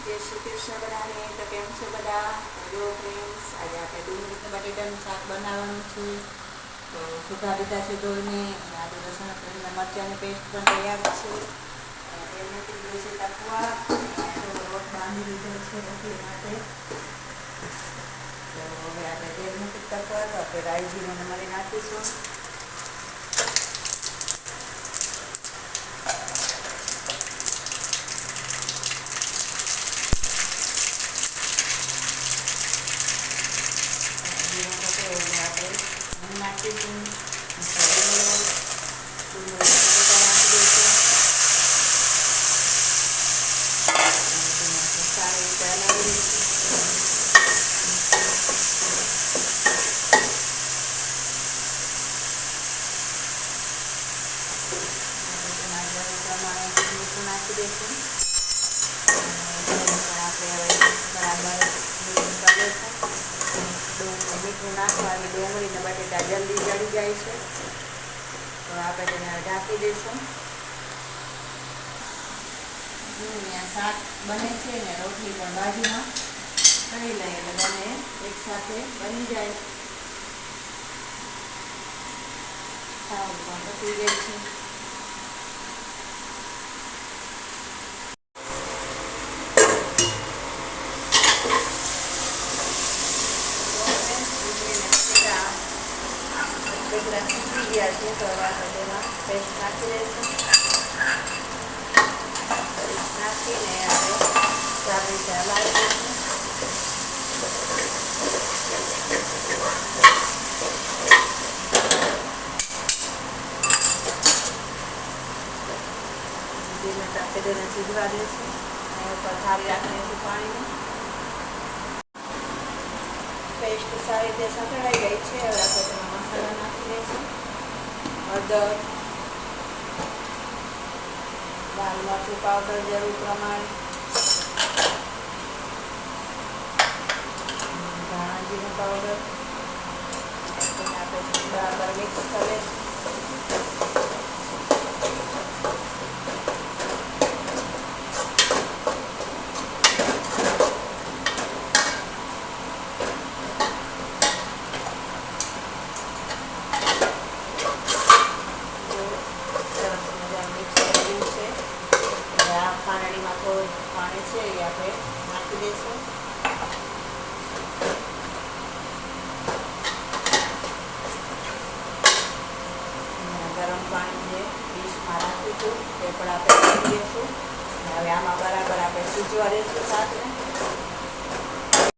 જય શ્રી કૃષ્ણ બધાને તો કેમ છો બધા? હેલો ફ્રેન્ડ્સ આજે આપણે ડુંગળી બટેટાનું શાક બનાવવાનું છે. તો સુધા લીધા છે ધોઈને આદુ લસણ કરીને મરચાંની પેસ્ટ પણ તૈયાર છે. તેલ મૂકી દીધું છે તકવા રોટ બાંધી લીધો છે રોટલી માટે. તો હવે આપણે તેલ મૂકી તકવા તો આપણે રાઈ જીરું મરી નાખીશું જીરું પકે એટલે આપણે અહીં નાખીશું ડુંગળી ડુંગળી નાખી દઈશું અને તેને આપણે સારી રીતે હલાવી દઈશું આપણે તેમાં જરૂર પ્રમાણે મીઠું નાખી દઈશું પણ આપણે હવે બરાબર મિક્સ કરી દઈશું મીઠું નાખવાથી ડુંગળી બટેટા જલ્દી જળી જાય છે તો આપણે તેને ઢાંકી દઈશું શાક બને છે ને રોટલી પણ બાજુમાં કરી લઈએ એટલે બંને એકસાથે બની જાય સારું પણ પતી ગઈ છે બટેટા શીખી ગયા છે. નાખીને આપણે રીતે હલાવી દઈશું તાપે તેને સીજવા દઈશું અને ઉપર થાળી રાખી દઈશું પાણીની. પેસ્ટ સારી રીતે સંકળાઈ ગઈ છે. હવે આપણે તેમાં મસાલા નાખી દઈશું. હળદર, લાલ મરચું પાવડર જરૂર પ્રમાણે. ધાણા જીરું પાવડર આપણે બરાબર મિક્સ કરી લઈશું જો સરસ મજાનું મિક્સ થઈ ગયું છે હવે આ ખાંડણીમાં થોડું પાણી છે એ આપણે નાખી દઈશું અને ગરમ પાણી જે ડીશમાં રાખ્યું હતું તે પણ આપણે કરીએ છીએ હવે આમાં બરાબર આપણે સૂચવા દઈશું શાકને